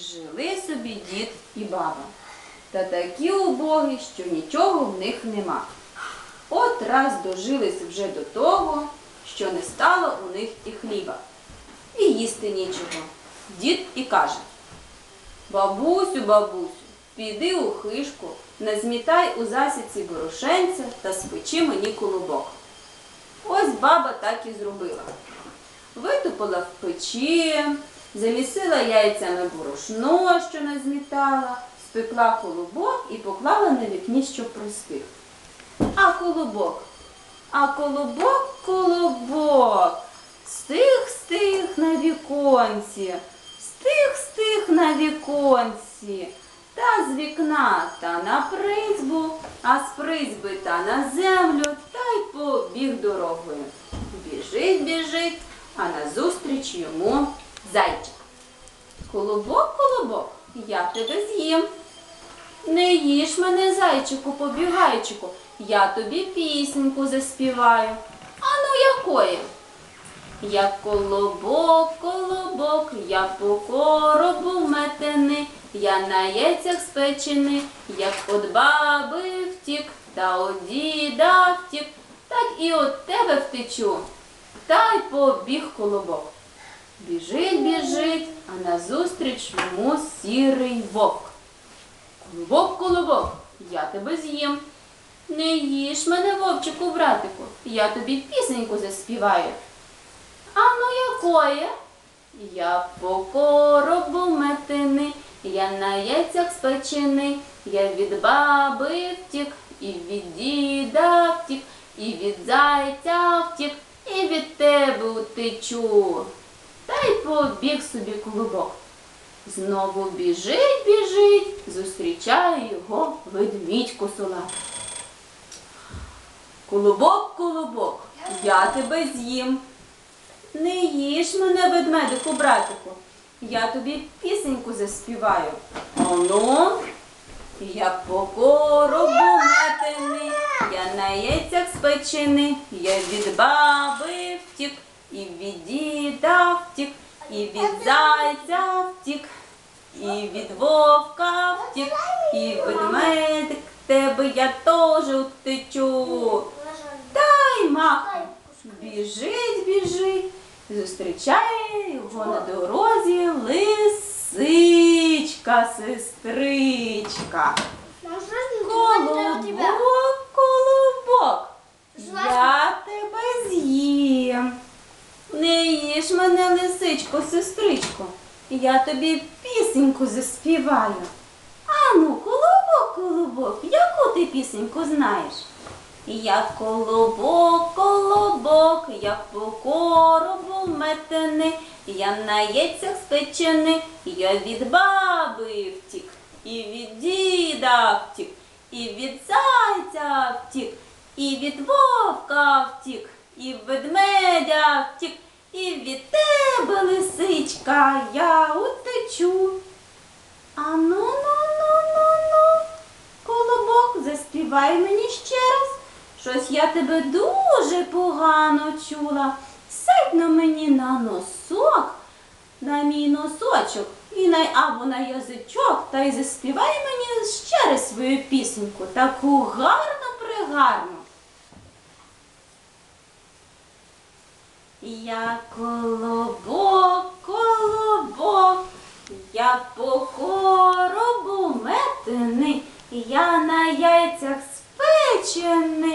Жили собі дід і баба. Та такі убогі, що нічого в них нема. От раз дожились вже до того, що не стало у них і хліба. І їсти нічого. Дід і каже: Бабусю, бабусю, піди у хишку, назмітай у засіці борошенця та спечи мені колобок. Ось баба так і зробила. Витопила в печі, замісила яйцями борошно, що назмітала, спекла колобок і поклала на вікні, щоб простив. А колобок, а колобок, колобок, стих, стих на віконці, стих, стих на віконці, та з вікна та на призьбу, а з призьби та на землю, та й побіг дорогою. Біжить, біжить, а назустріч йому зайчик. Колобок, колобок, я тебе з'їм. Не їж мене, зайчику, побігайчику, я тобі пісеньку заспіваю. А ну якої? Як колобок, колобок, я по коробу метений, я на яйцях спечений, як от баби втік, та от діда втік, так і от тебе втечу. Та й побіг колобок. Біжить, біжить, а назустріч йому сірий вовк. Колобок, колобок, я тебе з'їм. Не їж мене, вовчику, братику, я тобі пісеньку заспіваю. А ну якої? Я по коробу метений, я на яйцях спечений, я від баби втік, і від діда втік, і від зайця втік, і від тебе утечу. Та й побіг собі колобок. Знову біжить, біжить, зустрічає його ведмідь косолапий. Колобок, колобок, я тебе з'їм. Не їж мене, ведмедику, братику, я тобі пісеньку заспіваю. Оно, я по коробу метений, я на яйцях спечений, я від баби втік, і від діда втік, і від зайця втік, і від вовка втік, і ведмедик тебе я теж утечу. Дай махом. Біжить, біжить, зустрічає його на дорозі лисичка, сестричка. Колобок, колобок, я тебе з'їм. Не їж мене, лисичко, сестричко, я тобі пісеньку заспіваю. Ану, колобок, колобок, яку ти пісеньку знаєш? Я колобок, колобок, я по коробу метений, я на яйцях спечений, я від баби втік, і від діда втік, і від зайця втік, і від вовка втік, і від ведмедя втік, і від тебе, лисичка, я утечу. А ну ну ну ну ну. Колобок, заспівай мені ще раз. Щось я тебе дуже погано чула. Сядь на мені на носок, на мій носочок і на або на язичок, та й заспівай мені ще раз свою пісеньку, таку гарну пригарну. Я колобок, колобок, я по коробу метений, я на яйцях спечений,